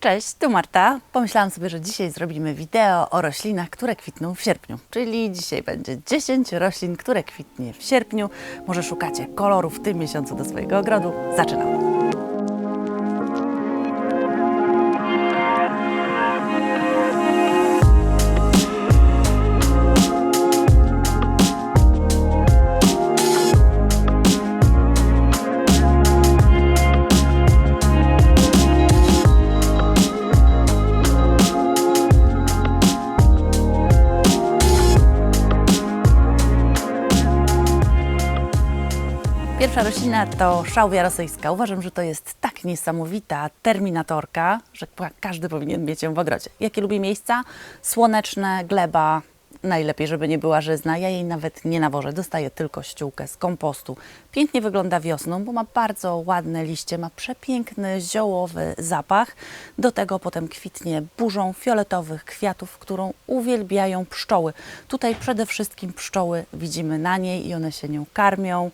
Cześć, tu Marta. Pomyślałam sobie, że dzisiaj zrobimy wideo o roślinach, które kwitną w sierpniu. Czyli dzisiaj będzie 10 roślin, które kwitnie w sierpniu. Może szukacie kolorów w tym miesiącu do swojego ogrodu. Zaczynamy. Pierwsza roślina to szałwia rosyjska. Uważam, że to jest tak niesamowita terminatorka, że każdy powinien mieć ją w ogrodzie. Jakie lubię miejsca? Słoneczne, gleba, najlepiej, żeby nie była żyzna. Ja jej nawet nie nawożę, dostaję tylko ściółkę z kompostu. Pięknie wygląda wiosną, bo ma bardzo ładne liście, ma przepiękny ziołowy zapach. Do tego potem kwitnie burzą fioletowych kwiatów, którą uwielbiają pszczoły. Tutaj przede wszystkim pszczoły widzimy na niej i one się nią karmią.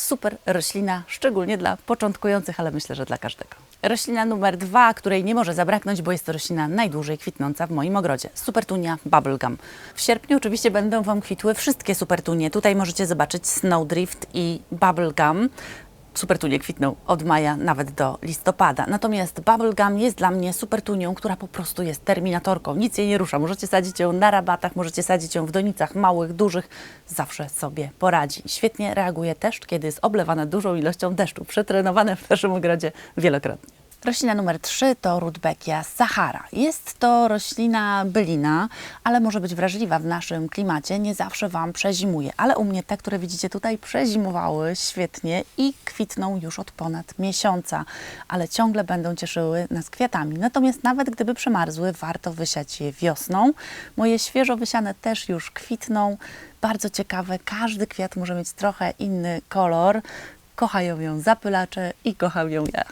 Super roślina, szczególnie dla początkujących, ale myślę, że dla każdego. Roślina numer dwa, której nie może zabraknąć, bo jest to roślina najdłużej kwitnąca w moim ogrodzie. Supertunia bubblegum. W sierpniu oczywiście będą Wam kwitły wszystkie supertunie. Tutaj możecie zobaczyć snowdrift i bubblegum. Supertunie kwitną od maja nawet do listopada. Natomiast bubblegum jest dla mnie supertunią, która po prostu jest terminatorką. Nic jej nie rusza. Możecie sadzić ją na rabatach, możecie sadzić ją w donicach małych, dużych. Zawsze sobie poradzi. Świetnie reaguje też, kiedy jest oblewana dużą ilością deszczu. Przetrenowane w naszym ogrodzie wielokrotnie. Roślina numer 3 to Rudbeckia Sahara. Jest to roślina bylina, ale może być wrażliwa w naszym klimacie. Nie zawsze Wam przezimuje, ale u mnie te, które widzicie tutaj, przezimowały świetnie i kwitną już od ponad miesiąca, ale ciągle będą cieszyły nas kwiatami. Natomiast nawet gdyby przemarzły, warto wysiać je wiosną. Moje świeżo wysiane też już kwitną. Bardzo ciekawe, każdy kwiat może mieć trochę inny kolor. Kochają ją zapylacze i kocham ją ja.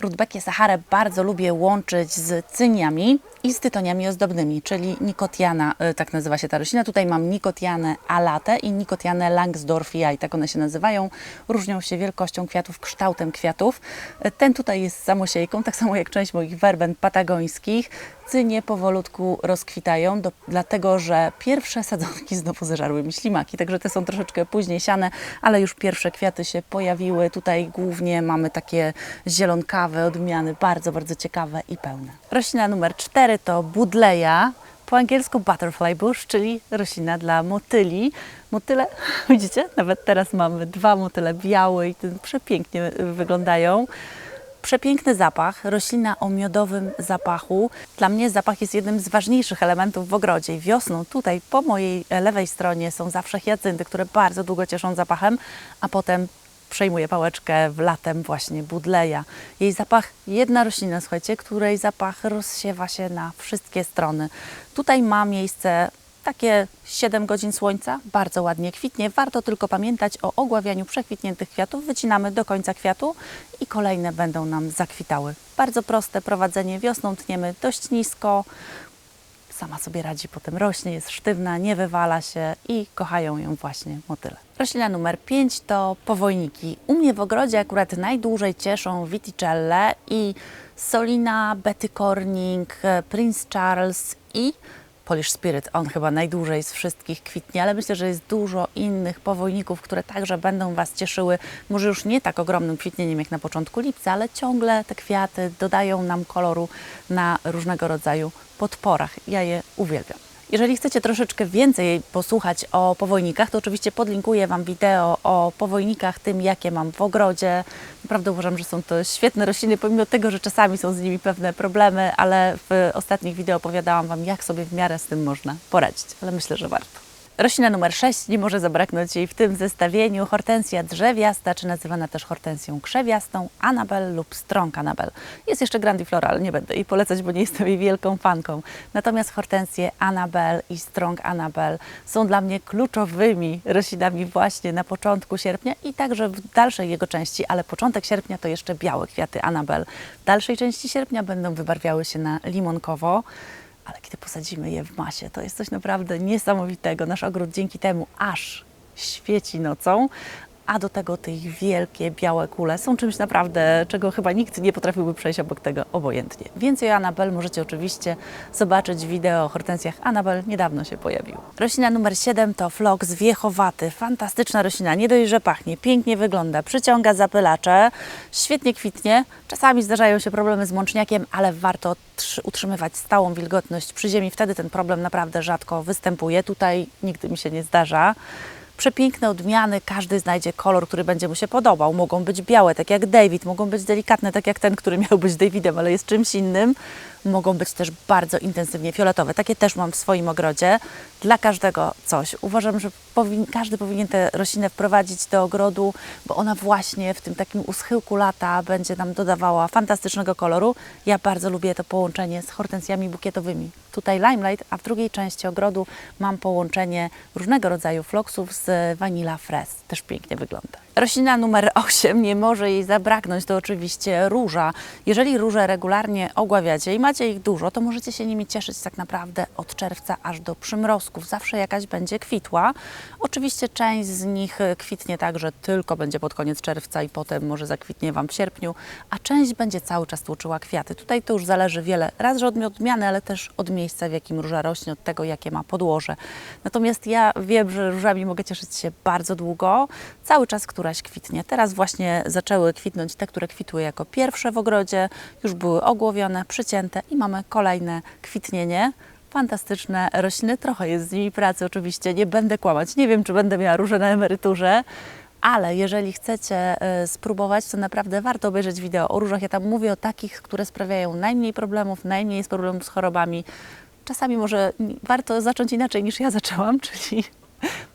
Rudbeckię Saharę bardzo lubię łączyć z cyniami i z tytoniami ozdobnymi, czyli nikotiana, y, tak nazywa się ta roślina. Tutaj mam nikotianę alate i nikotianę langsdorffii, tak one się nazywają. Różnią się wielkością kwiatów, kształtem kwiatów. Y, Ten tutaj jest samosiejką, tak samo jak część moich werben patagońskich. Cynie powolutku rozkwitają, do, dlatego że pierwsze sadzonki znowu zeżarły mi ślimaki, także te są troszeczkę później siane, ale już pierwsze kwiaty się pojawiły. Tutaj głównie mamy takie zielonkawe odmiany, bardzo, bardzo ciekawe i pełne. Roślina numer 4 to budleja, po angielsku butterfly bush, czyli roślina dla motyli. Motyle, widzicie, nawet teraz mamy dwa motyle białe i ten przepięknie wyglądają. Przepiękny zapach, roślina o miodowym zapachu. Dla mnie zapach jest jednym z ważniejszych elementów w ogrodzie. Wiosną tutaj po mojej lewej stronie są zawsze hiacynty, które bardzo długo cieszą zapachem, a potem przejmuje pałeczkę w latem właśnie budleja. Jej zapach, jedna roślina, słuchajcie, której zapach rozsiewa się na wszystkie strony. Tutaj ma miejsce takie 7 godzin słońca, bardzo ładnie kwitnie. Warto tylko pamiętać o ogławianiu przekwitniętych kwiatów. Wycinamy do końca kwiatu i kolejne będą nam zakwitały. Bardzo proste prowadzenie wiosną, tniemy dość nisko. Sama sobie radzi, potem rośnie, jest sztywna, nie wywala się i kochają ją właśnie motyle. Roślina numer 5 to powojniki. U mnie w ogrodzie akurat najdłużej cieszą Viticelle i Solina, Betty Corning, Prince Charles i Polish Spirit, on chyba najdłużej z wszystkich kwitnie, ale myślę, że jest dużo innych powojników, które także będą Was cieszyły. Może już nie tak ogromnym kwitnieniem jak na początku lipca, ale ciągle te kwiaty dodają nam koloru na różnego rodzaju podporach. Ja je uwielbiam. Jeżeli chcecie troszeczkę więcej posłuchać o powojnikach, to oczywiście podlinkuję Wam wideo o powojnikach, tym jakie mam w ogrodzie. Naprawdę uważam, że są to świetne rośliny, pomimo tego, że czasami są z nimi pewne problemy, ale w ostatnich wideo opowiadałam Wam, jak sobie w miarę z tym można poradzić, ale myślę, że warto. Roślina numer 6, nie może zabraknąć jej w tym zestawieniu, hortensja drzewiasta, czy nazywana też hortensją krzewiastą, Anabel lub Strong Anabel. Jest jeszcze Grandiflora, ale nie będę jej polecać, bo nie jestem jej wielką fanką. Natomiast hortensje Anabel i Strong Anabel są dla mnie kluczowymi roślinami właśnie na początku sierpnia i także w dalszej jego części, ale początek sierpnia to jeszcze białe kwiaty Anabel. W dalszej części sierpnia będą wybarwiały się na limonkowo ale kiedy posadzimy je w masie, to jest coś naprawdę niesamowitego. Nasz ogród dzięki temu aż świeci nocą. A do tego te ich wielkie, białe kule są czymś naprawdę, czego chyba nikt nie potrafiłby przejść obok tego obojętnie. Więcej o Anabel możecie oczywiście zobaczyć wideo o hortensjach. Anabel niedawno się pojawił. Roślina numer 7 to floks wiechowaty. Fantastyczna roślina, nie dość, że pachnie, pięknie wygląda, przyciąga zapylacze, świetnie kwitnie. Czasami zdarzają się problemy z mączniakiem, ale warto trzy- utrzymywać stałą wilgotność przy ziemi. Wtedy ten problem naprawdę rzadko występuje. Tutaj nigdy mi się nie zdarza. Przepiękne odmiany, każdy znajdzie kolor, który będzie mu się podobał. Mogą być białe, tak jak David, mogą być delikatne, tak jak ten, który miał być Davidem, ale jest czymś innym. Mogą być też bardzo intensywnie fioletowe. Takie też mam w swoim ogrodzie. Dla każdego coś. Uważam, że powin, każdy powinien tę roślinę wprowadzić do ogrodu, bo ona właśnie w tym takim uschyłku lata będzie nam dodawała fantastycznego koloru. Ja bardzo lubię to połączenie z hortensjami bukietowymi. Tutaj limelight, a w drugiej części ogrodu mam połączenie różnego rodzaju floksów z Vanilla Fres. Też pięknie wygląda. Roślina numer 8, nie może jej zabraknąć, to oczywiście róża. Jeżeli róże regularnie ogławiacie i macie ich dużo, to możecie się nimi cieszyć tak naprawdę od czerwca aż do przymrozków. Zawsze jakaś będzie kwitła. Oczywiście część z nich e, kwitnie tak, że tylko będzie pod koniec czerwca i potem może zakwitnie Wam w sierpniu, a część będzie cały czas tłoczyła kwiaty. Tutaj to już zależy wiele, raz, że od odmiany, ale też od miejsca, w jakim róża rośnie, od tego, jakie ma podłoże. Natomiast ja wiem, że różami mogę cieszyć się bardzo długo, cały czas któraś kwitnie. Teraz właśnie zaczęły kwitnąć te, które kwitły jako pierwsze w ogrodzie, już były ogłowione, przycięte i mamy kolejne kwitnienie. Fantastyczne rośliny, trochę jest z nimi pracy oczywiście, nie będę kłamać, nie wiem, czy będę miała róże na emeryturze, ale jeżeli chcecie e, spróbować, to naprawdę warto obejrzeć wideo o różach. Ja tam mówię o takich, które sprawiają najmniej problemów, najmniej jest problemów z chorobami. Czasami może warto zacząć inaczej niż ja zaczęłam, czyli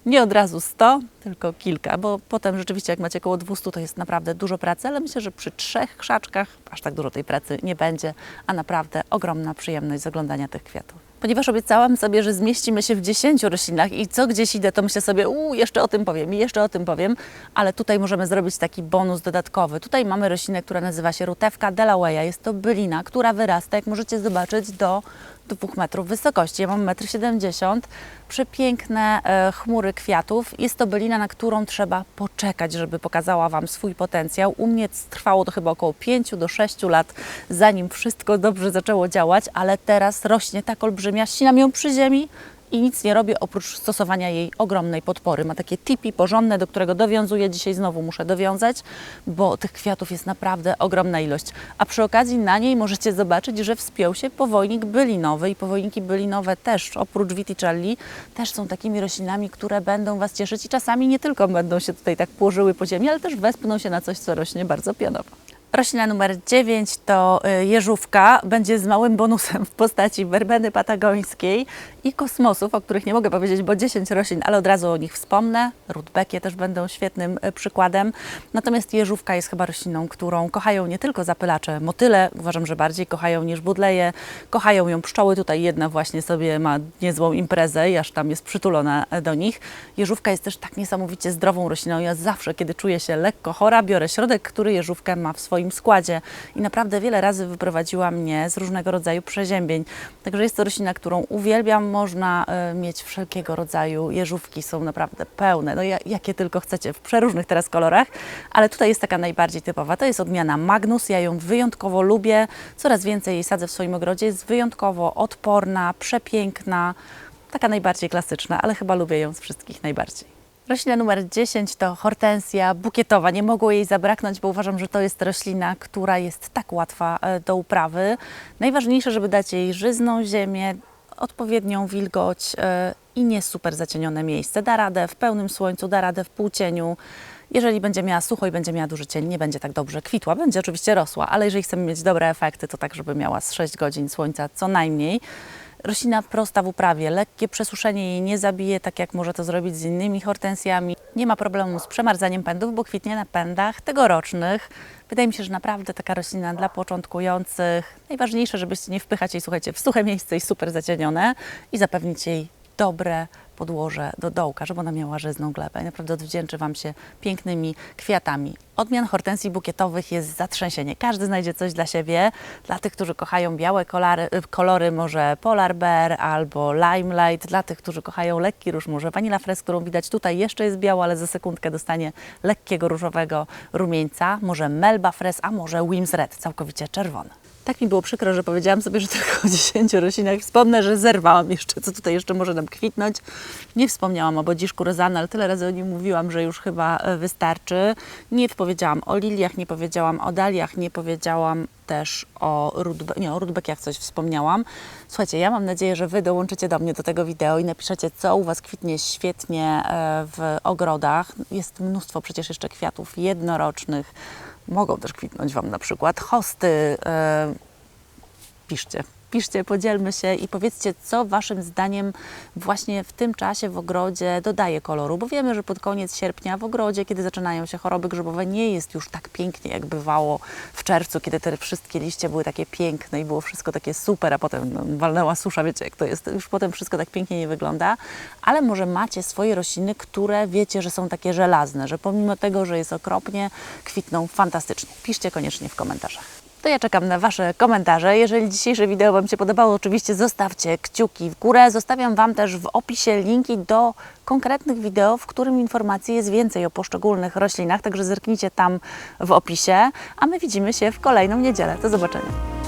nie od razu 100, tylko kilka, bo potem rzeczywiście jak macie około 200 to jest naprawdę dużo pracy, ale myślę, że przy trzech krzaczkach aż tak dużo tej pracy nie będzie, a naprawdę ogromna przyjemność z oglądania tych kwiatów. Ponieważ obiecałam sobie, że zmieścimy się w 10 roślinach i co gdzieś idę, to myślę sobie, uuu, jeszcze o tym powiem i jeszcze o tym powiem, ale tutaj możemy zrobić taki bonus dodatkowy. Tutaj mamy roślinę, która nazywa się rutewka Delaware'a. Jest to bylina, która wyrasta, jak możecie zobaczyć, do 2 metrów wysokości. Ja mam 1,70 m. Przepiękne e, chmury kwiatów. Jest to bylina, na którą trzeba poczekać, żeby pokazała Wam swój potencjał. U mnie trwało to chyba około 5 do 6 lat, zanim wszystko dobrze zaczęło działać, ale teraz rośnie tak olbrzymia, ścinam ją przy ziemi i nic nie robię oprócz stosowania jej ogromnej podpory. Ma takie tipi porządne, do którego dowiązuję. Dzisiaj znowu muszę dowiązać, bo tych kwiatów jest naprawdę ogromna ilość. A przy okazji na niej możecie zobaczyć, że wspiął się powojnik bylinowy i powojniki bylinowe też, oprócz Viticelli, też są takimi roślinami, które będą Was cieszyć i czasami nie tylko będą się tutaj tak położyły po ziemi, ale też wespną się na coś, co rośnie bardzo pionowo. Roślina numer 9 to y, jeżówka. Będzie z małym bonusem w postaci werbeny patagońskiej i kosmosów, o których nie mogę powiedzieć, bo 10 roślin, ale od razu o nich wspomnę. Rudbekie też będą świetnym y, przykładem. Natomiast jeżówka jest chyba rośliną, którą kochają nie tylko zapylacze, motyle, uważam, że bardziej kochają niż budleje. Kochają ją pszczoły. Tutaj jedna właśnie sobie ma niezłą imprezę i aż tam jest przytulona e, do nich. Jeżówka jest też tak niesamowicie zdrową rośliną. Ja zawsze, kiedy czuję się lekko chora, biorę środek, który jeżówkę ma w swoim składzie i naprawdę wiele razy wyprowadziła mnie z różnego rodzaju przeziębień. Także jest to roślina, którą uwielbiam. Można e, mieć wszelkiego rodzaju jeżówki, są naprawdę pełne, no ja, jakie tylko chcecie, w przeróżnych teraz kolorach, ale tutaj jest taka najbardziej typowa. To jest odmiana Magnus, ja ją wyjątkowo lubię, coraz więcej jej sadzę w swoim ogrodzie, jest wyjątkowo odporna, przepiękna, taka najbardziej klasyczna, ale chyba lubię ją z wszystkich najbardziej. Roślina numer 10 to hortensja bukietowa. Nie mogło jej zabraknąć, bo uważam, że to jest roślina, która jest tak łatwa e, do uprawy. Najważniejsze, żeby dać jej żyzną ziemię, odpowiednią wilgoć e, i nie super zacienione miejsce. Da radę w pełnym słońcu, da radę w półcieniu. Jeżeli będzie miała sucho i będzie miała duży cień, nie będzie tak dobrze kwitła. Będzie oczywiście rosła, ale jeżeli chcemy mieć dobre efekty, to tak, żeby miała z 6 godzin słońca co najmniej. Roślina prosta w uprawie, lekkie przesuszenie jej nie zabije, tak jak może to zrobić z innymi hortensjami. Nie ma problemu z przemarzaniem pędów, bo kwitnie na pędach tegorocznych. Wydaje mi się, że naprawdę taka roślina dla początkujących. Najważniejsze, żebyście nie wpychać jej, słuchajcie, w suche miejsce i super zacienione i zapewnić jej dobre podłoże do dołka, żeby ona miała żyzną glebę. I naprawdę odwdzięczy Wam się pięknymi kwiatami. Odmian hortensji bukietowych jest zatrzęsienie. Każdy znajdzie coś dla siebie. Dla tych, którzy kochają białe kolary, y, kolory, może Polar Bear albo Limelight. Dla tych, którzy kochają lekki róż, może Vanilla Fresh, którą widać tutaj jeszcze jest biała, ale za sekundkę dostanie lekkiego różowego rumieńca. Może Melba Fresh, a może Wims Red, całkowicie czerwony. Tak mi było przykro, że powiedziałam sobie, że tylko o 10 roślinach. Wspomnę, że zerwałam jeszcze, co tutaj jeszcze może nam kwitnąć. Nie wspomniałam o bodziszku rozany, ale tyle razy o nim mówiłam, że już chyba e, wystarczy. Nie powiedziałam o liliach, nie powiedziałam o daliach, nie powiedziałam też o rudbe, nie, o rudbekiach coś wspomniałam. Słuchajcie, ja mam nadzieję, że Wy dołączycie do mnie do tego wideo i napiszecie, co u Was kwitnie świetnie e, w ogrodach. Jest mnóstwo przecież jeszcze kwiatów jednorocznych. Mogą też kwitnąć Wam na przykład hosty, e, piszcie. Piszcie, podzielmy się i powiedzcie, co Waszym zdaniem właśnie w tym czasie w ogrodzie dodaje koloru, bo wiemy, że pod koniec sierpnia w ogrodzie, kiedy zaczynają się choroby grzybowe, nie jest już tak pięknie, jak bywało w czerwcu, kiedy te wszystkie liście były takie piękne i było wszystko takie super, a potem no, walnęła susza, wiecie jak to jest, już potem wszystko tak pięknie nie wygląda, ale może macie swoje rośliny, które wiecie, że są takie żelazne, że pomimo tego, że jest okropnie, kwitną fantastycznie. Piszcie koniecznie w komentarzach. To ja czekam na Wasze komentarze. Jeżeli dzisiejsze wideo Wam się podobało, oczywiście zostawcie kciuki w górę. Zostawiam Wam też w opisie linki do konkretnych wideo, w którym informacji jest więcej o poszczególnych roślinach, także zerknijcie tam w opisie, a my widzimy się w kolejną niedzielę. Do zobaczenia.